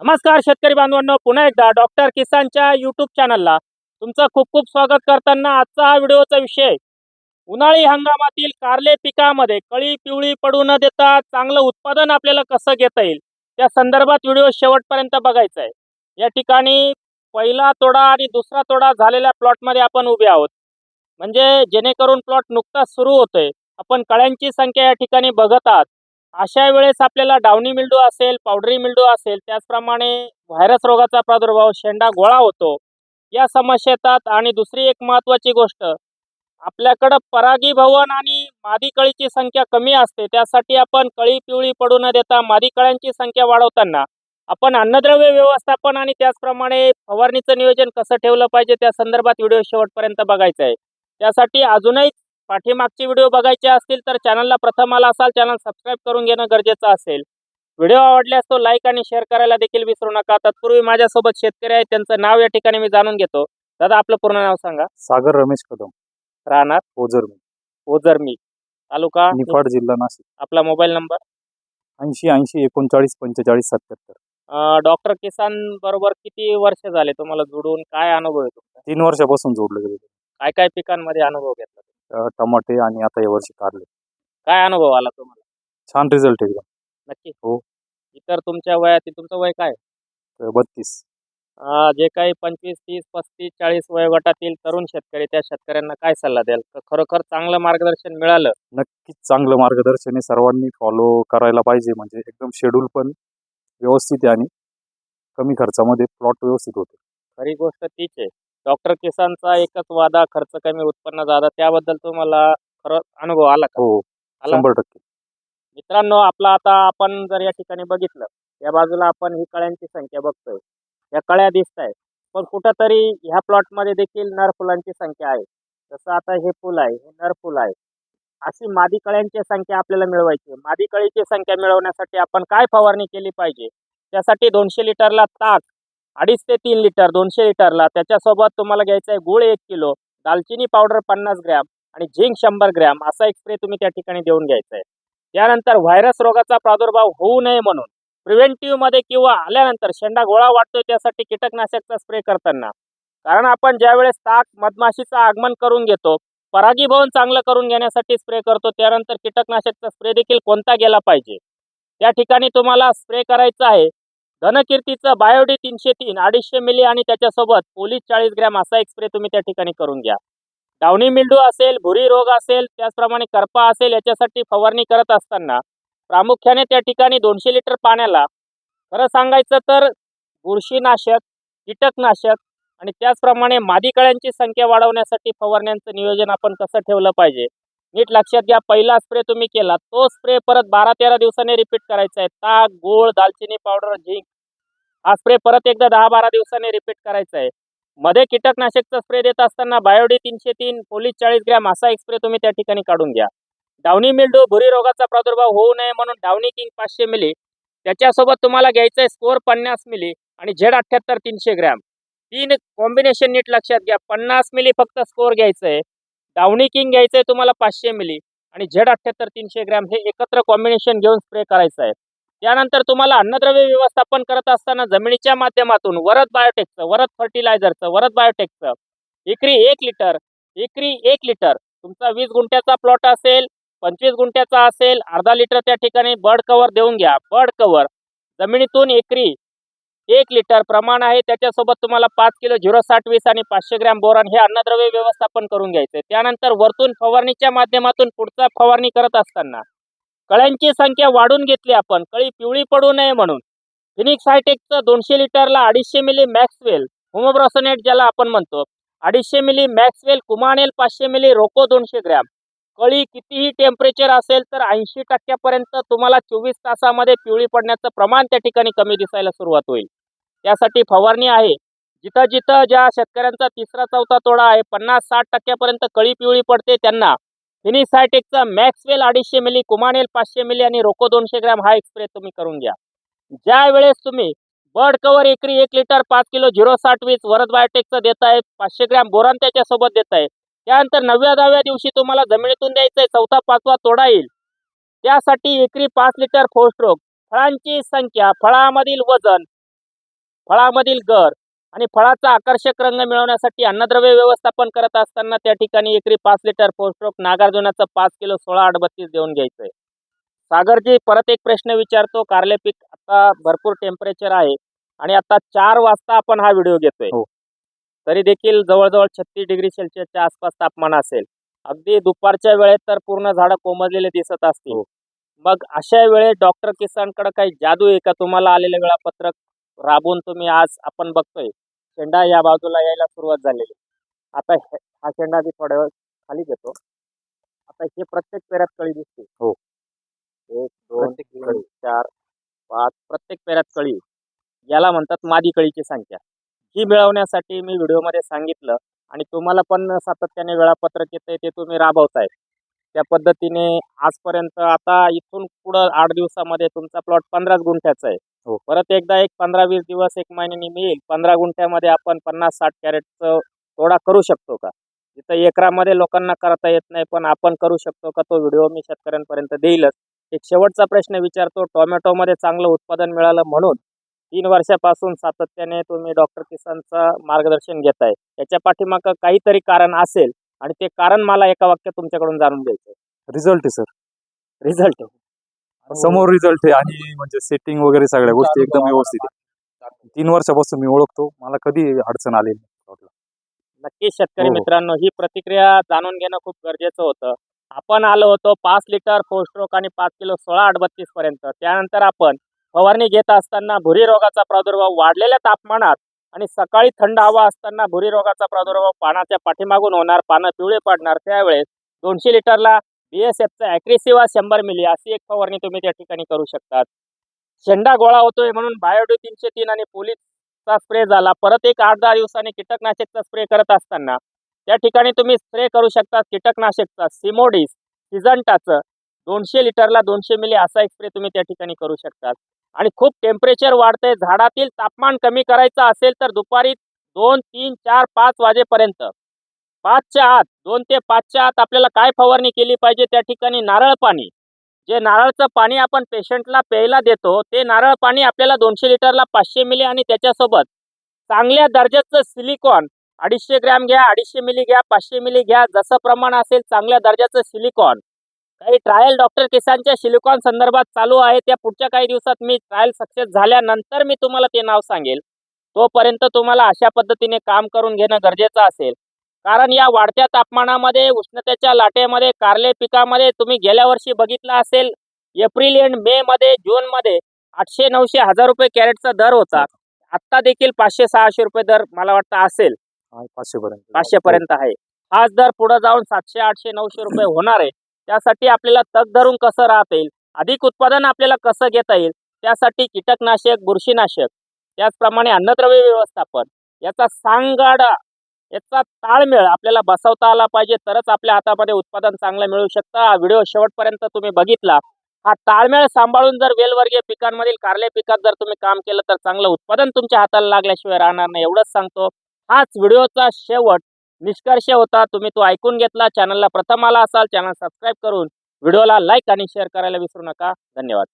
नमस्कार शेतकरी बांधवांनो. पुन्हा एकदा डॉक्टर किसानच्या यूट्यूब चॅनलला तुमचं खूप खूप स्वागत करताना आजचा हा व्हिडिओचा विषय उन्हाळी हंगामातील कारले पिकामध्ये कळी पिवळी पडू न देता चांगलं उत्पादन आपल्याला कसं घेता येईल त्या संदर्भात व्हिडिओ शेवटपर्यंत बघायचा आहे. या ठिकाणी पहिला तोडा आणि दुसरा तोडा झालेल्या प्लॉटमध्ये आपण उभे आहोत. म्हणजे जेणेकरून प्लॉट नुकताच सुरू होतोय. आपण कळ्यांची संख्या या ठिकाणी बघत आहात. अशा वेळेस आपल्याला डावणी मिल्डू असेल पावडरी मिल्डू असेल त्याचप्रमाणे व्हायरस रोगाचा प्रादुर्भाव शेंडा गोळा होतो या समस्या येतात. आणि दुसरी एक महत्त्वाची गोष्ट आपल्याकडं परागी भवन आणि मादी कळीची संख्या कमी असते. त्यासाठी आपण कळी पिवळी पडू न देता मादी कळ्यांची संख्या वाढवताना आपण अन्नद्रव्य व्यवस्थापन आणि त्याचप्रमाणे फवारणीचं नियोजन कसं ठेवलं पाहिजे त्या संदर्भात व्हिडिओ शेवटपर्यंत बघायचा आहे. त्यासाठी अजूनही पाठीमागचे व्हिडिओ बघायचे असतील तर चॅनलला प्रथम आला असाल चॅनल सबस्क्राईब करून घेणं गरजेचं असेल. व्हिडिओ आवडल्यास तो लाईक आणि शेअर करायला देखील विसरू नका. तत्पूर्वी माझ्यासोबत शेतकरी आहेत त्यांचं नाव या ठिकाणी मी जाणून घेतो. दादा आपलं पूर्ण नाव सांगा. सागर रमेश कदम. राहणार? ओझर ओझरमी. तालुका? निफाड जिल्हा नाशिक. आपला मोबाईल नंबर? ऐंशी ऐंशी एकोणचाळीस पंचेचाळीस सत्याहत्तर. डॉक्टर किसान बरोबर किती वर्ष झाले तुम्हाला जोडून? काय अनुभव आहे तुमचा? तीन वर्षापासून जोडलं गेले काय काय पिकांमध्ये अनुभव घेतला? टमाटे आणि आता या वर्षी कारले. काय अनुभव आला तुम्हाला? छान रिझल्ट एकदम नक्की. हो. इतर तुमच्या वयातील तुमचं वय काय? तर बत्तीस. अं, जे काही पंचवीस तीस पस्तीस चाळीस वयोगटातील तरुण शेतकरी त्या शेतकऱ्यांना काय सल्ला द्याल? ख- खरोखर चांगलं मार्गदर्शन मिळालं? नक्कीच चांगलं मार्गदर्शन आहे. सर्वांनी फॉलो करायला पाहिजे. म्हणजे एकदम शेड्यूल पण व्यवस्थित आहे आणि कमी खर्चामध्ये प्लॉट व्यवस्थित होते. खरी गोष्ट तीच आहे. डॉक्टर किसानचा एकच वादा खर्च कमी उत्पन्न जादा त्याबद्दल तुम्हाला खरं अनुभव आला का? हो आला? शंभर टक्के. मित्रांनो आपला आता आपण जर या ठिकाणी बघितलं या बाजूला आपण ही कळ्यांची संख्या बघतोय. या कळ्या दिसत आहे पण कुठंतरी ह्या प्लॉटमध्ये देखील नर फुलांची संख्या आहे. जसं आता हे फुल आहे हे नर फुल आहे. अशी मादी कळ्यांची संख्या आपल्याला मिळवायची. मादी कळीची संख्या मिळवण्यासाठी आपण काय फवारणी केली पाहिजे? त्यासाठी दोनशे लिटरला ताक अडीच ते तीन लिटर दोनशे लिटरला त्याच्यासोबत तुम्हाला घ्यायचं आहे गुळ एक किलो दालचिनी पावडर पन्नास ग्रॅम आणि झिंक शंभर ग्रॅम असा एक स्प्रे तुम्ही त्या ठिकाणी देऊन घ्यायचा आहे. त्यानंतर व्हायरस रोगाचा प्रादुर्भाव होऊ नये म्हणून प्रिव्हेंटिव्हमध्ये किंवा आल्यानंतर शेंडा गोळा वाटतोय त्यासाठी कीटकनाशकचा स्प्रे करताना. कारण आपण ज्यावेळेस ताक मधमाशीचं आगमन करून घेतो परागीभवन चांगलं करून घेण्यासाठी स्प्रे करतो त्यानंतर कीटकनाशकचा स्प्रे देखील कोणता गेला पाहिजे? त्या ठिकाणी तुम्हाला स्प्रे करायचा आहे धनकीर्तीचं बायोडी तीनशे तीन अडीचशे मिली आणि त्याच्यासोबत पोलीस चाळीस ग्रॅम असा एक स्प्रे तुम्ही त्या ठिकाणी करून घ्या. डावणी मिल्डू असेल भुरी रोग असेल त्याचप्रमाणे करपा असेल याच्यासाठी फवारणी करत असताना प्रामुख्याने त्या ठिकाणी दोनशे लिटर पाण्याला खरं सांगायचं तर बुरशीनाशक कीटकनाशक आणि त्याचप्रमाणे मादी कळ्यांची संख्या वाढवण्यासाठी फवारण्यांचं नियोजन आपण कसं ठेवलं पाहिजे? नीट लक्षात घ्या पहिला स्प्रे तुम्ही केला तो स्प्रे परत बारा तेरा दिवसांनी रिपीट करायचा आहे. ताक गोळ दालचिनी पावडर झिंक हा स्प्रे परत एकदा दहा बारा दिवसांनी रिपीट करायचा आहे. मध्ये कीटकनाशकचा स्प्रे देत असताना बायोडी तीनशे तीन पोलीस चाळीस ग्रॅम असा एक स्प्रे तुम्ही त्या ठिकाणी काढून घ्या. डावणी मिल्डू भुरी रोगाचा प्रादुर्भाव होऊ नये म्हणून डावणी किंग पाचशे मिली त्याच्यासोबत तुम्हाला घ्यायचं आहे स्कोर पन्नास मिली आणि झेड अठ्ठ्याहत्तर तीनशे ग्रॅम. तीन कॉम्बिनेशन नीट लक्षात घ्या पन्नास मिली फक्त स्कोर घ्यायचं आहे डावणी किंग घ्यायचं आहे तुम्हाला पाचशे मिली. आणि झेड अठ्ठ्याहत्तर तीनशे ग्रॅम हे एकत्र कॉम्बिनेशन घेऊन स्प्रे करायचं आहे. त्यानंतर तुम्हाला अन्नद्रव्य व्यवस्थापन करत असताना जमिनीच्या माध्यमातून वरद बायोटेकचं वरद फर्टिलायझरचं वरद बायोटेकचं एकरी एक लिटर एकरी एक लिटर. तुमचा वीस गुंठ्याचा प्लॉट असेल पंचवीस गुंठ्याचा असेल अर्धा लिटर त्या ठिकाणी बर्ड कव्हर देऊन घ्या. बर्ड कव्हर जमिनीतून एकरी एक लिटर प्रमाण आहे. त्याच्यासोबत तुम्हाला पाच किलो झिरो साठ वीस आणि पाचशे ग्रॅम बोरान हे अन्नद्रव्य व्यवस्थापन करून घ्यायचे त्यानंतर वरतून फवारणीच्या माध्यमातून पुढचा फवारणी करत असताना कळ्यांची संख्या वाढून घेतली आपण. कळी पिवळी पडू नये म्हणून. फिनिक्स हायटेकचं दोनशे लिटरला अडीचशे मिली मॅक्सवेल होमोब्रॉसनेट ज्याला आपण म्हणतो. अडीचशे मिली मॅक्सवेल कुमानेल पाचशे मिली रोको दोनशे ग्रॅम. कळी कितीही टेम्परेचर असेल तर ऐंशी टक्क्यापर्यंत तुम्हाला चोवीस तासामध्ये पिवळी पडण्याचं प्रमाण त्या ठिकाणी कमी दिसायला सुरुवात होईल. त्यासाठी फवारणी आहे. जिथं जिथं ज्या शेतकऱ्यांचा तिसरा चौथा तोडा आहे पन्नास साठ टक्क्यापर्यंत कळी पिवळी पडते त्यांना. फिनिसायटेकचा मॅक्सवेल अडीचशे मिली कुमानेल पाचशे मिली आणि रोको दोनशे ग्रॅम हा एक स्प्रे तुम्ही करून घ्या. ज्या वेळेस तुम्ही बर्ड कवर एकरी एक लिटर पाच किलो झिरो साठ वीस वरद बायोटेकचं देत आहे पाचशे ग्रॅम बोरान त्याच्यासोबत देत आहे त्यानंतर नवव्या दहाव्या दिवशी तुम्हाला जमिनीतून द्यायचं आहे चौथा पाचवा तोडा येईल. त्यासाठी एकरी पाच लिटर फोस्ट्रोक फळांची संख्या फळामधील वजन फळामधील गर आणि फळाचा आकर्षक रंग मिळवण्यासाठी अन्नद्रव्य व्यवस्थापन करत असताना त्या ठिकाणी एकरी पाच लिटर पोस्ट्रोक नागार्जुनाचं पाच किलो सोळा आठ बत्तीस देऊन घ्यायचंय. सागरजी परत एक प्रश्न विचारतो कारले पीक आता भरपूर टेम्परेचर आहे आणि आता चार वाजता आपण हा व्हिडिओ घेतोय. हो. तरी देखील जवळजवळ छत्तीस डिग्री सेल्सिअसच्या आसपास तापमान असेल. अगदी दुपारच्या वेळेत तर पूर्ण झाडं कोमजलेले दिसत असतील. हो. मग अशा वेळेस डॉक्टर किसानकडे काही जादू आहे का? तुम्हाला आलेलं वेळापत्रक राबवून तुम्ही आज आपण बघतोय शेंडा या बाजूला यायला सुरुवात झालेली. आता हे- शेंडा मी थोड्या वेळ खाली घेतो. आता हे प्रत्येक पेऱ्यात कळी दिसते. हो. एक दोन तीन चार पाच प्रत्येक पेऱ्यात कळी. याला म्हणतात मादी कळीची संख्या. ही मिळवण्यासाठी मी व्हिडिओमध्ये सांगितलं आणि तुम्हाला पण सातत्याने वेळापत्रक येतंय ते तुम्ही राबवताय. त्या पद्धतीने आजपर्यंत आता इथून पुढं आठ दिवसामध्ये तुमचा प्लॉट पंधराच गुंठ्याचा आहे. हो. परत एकदा एक पंधरा वीस दिवस एक महिन्यानी मी येईल पंधरा गुंठ्यामध्ये आपण पन्नास साठ कॅरेटचं तोडा करू शकतो का? जिथं एकरामध्ये लोकांना करता येत नाही पण आपण करू शकतो का? तो व्हिडिओ मी शेतकऱ्यांपर्यंत देईलच. एक शेवटचा प्रश्न विचारतो टोमॅटोमध्ये चांगलं उत्पादन मिळालं म्हणून तीन वर्षापासून सातत्याने तुम्ही डॉक्टर किसानचं मार्गदर्शन घेताय. याच्या पाठीमागं काहीतरी कारण असेल आणि ते कारण मला एका वाक्यात तुमच्याकडून जाणून घ्यायचं रिझल्ट आहे सर. रिझल्ट समोर रिझल्ट आहे आणि म्हणजे सेटिंग वगैरे सगळ्या गोष्टी एकदम व्यवस्थित आहे. तीन वर्षापासून मी ओळखतो. मला कधी अडचण आली नाही. नक्कीच शेतकरी हो, हो. मित्रांनो ही प्रतिक्रिया जाणून घेणं खूप गरजेचं होतं. आपण आलो होतो पाच लिटर फोस्ट्रोक आणि पाच किलो सोळा आठ बत्तीस पर्यंत. त्यानंतर आपण फवारणी घेत असताना भुरी रोगाचा प्रादुर्भाव वाढलेल्या तापमानात आणि सकाळी थंड हवा असताना भुरी रोगाचा प्रादुर्भाव पानाच्या पाठीमागून होणार पानं पिवळे पडणार त्यावेळेस दोनशे लिटरला बीएसएफचा ॲग्रेसिवा शंभर मिली अशी एक फवारणी तुम्ही त्या ठिकाणी करू शकतात. शेंडा गोळा होतोय म्हणून बायोडो तीनशे तीन आणि पोलीसचा स्प्रे झाला. परत एक आठ दहा दिवसांनी कीटकनाशकचा स्प्रे करत असताना त्या ठिकाणी तुम्ही स्प्रे करू शकता कीटकनाशकचा. सिमोडिस सिजंटाचं दोनशे लिटरला दोनशे मिली असा एक स्प्रे तुम्ही त्या ठिकाणी करू शकता आणि खूप टेम्परेचर वाढतंय. झाडातील तापमान कमी करायचं असेल तर दुपारी दोन तीन चार पाच वाजेपर्यंत पाचच्या आत दोन ते पाचच्या आत आपल्याला काय फवारणी केली पाहिजे त्या ठिकाणी नारळ पाणी. जे नारळचं पाणी आपण पेशंटला प्यायला देतो ते नारळ पाणी आपल्याला दोनशे लिटरला पाचशे मिली आणि त्याच्यासोबत. चांगल्या दर्जाचं सिलिकॉन अडीचशे ग्रॅम घ्या अडीचशे मिली घ्या पाचशे मिली घ्या जसं प्रमाण असेल चांगल्या दर्जाचं सिलिकॉन. काही ट्रायल डॉक्टर किसानच्या सिलिकॉन संदर्भात चालू आहे त्या पुढच्या काही दिवसात मी ट्रायल सक्सेस झाल्यानंतर मी तुम्हाला ते नाव सांगेल. तोपर्यंत तुम्हाला अशा पद्धतीने काम करून घेणं गरजेचं असेल. कारण या वाढत्या तापमानामध्ये उष्णतेच्या लाटेमध्ये कारले पिकामध्ये तुम्ही गेल्या वर्षी बघितलं असेल एप्रिल एंड मे मध्ये जून मध्ये आठशे नऊशे हजार रुपये कॅरेटचा दर होता. आत्ता देखील पाचशे सहाशे रुपये दर मला वाटतं असेल. पाचशे पर्यंत. पाचशे पर्यंत आहे. हाच दर पुढे जाऊन सातशे आठशे नऊशे रुपये होणार आहे. त्यासाठी आपल्याला तग धरून कसं राहता येईल? अधिक उत्पादन आपल्याला कसं घेता येईल? त्यासाठी कीटकनाशक बुरशीनाशक त्याचप्रमाणे अन्नद्रव्य व्यवस्थापन याचा सांगाडा याचा ताळमेळ आपल्याला बसवता आला पाहिजे तरच आपल्या हातामध्ये उत्पादन चांगलं मिळू शकतं. हा व्हिडिओ शेवटपर्यंत तुम्ही बघितला. हा ताळमेळ सांभाळून जर वेलवर्गीय पिकांमधील कारले पिकात जर तुम्ही काम केलं तर चांगलं उत्पादन तुमच्या हाताला लागल्याशिवाय राहणार नाही एवढंच सांगतो. हाच व्हिडिओचा शेवट. निष्कर्ष होता तुम्ही तो ऐकून घेतला. चॅनलला प्रथम आला असाल चॅनल सबस्क्राईब करून व्हिडिओला लाईक आणि शेअर करायला विसरू नका. धन्यवाद.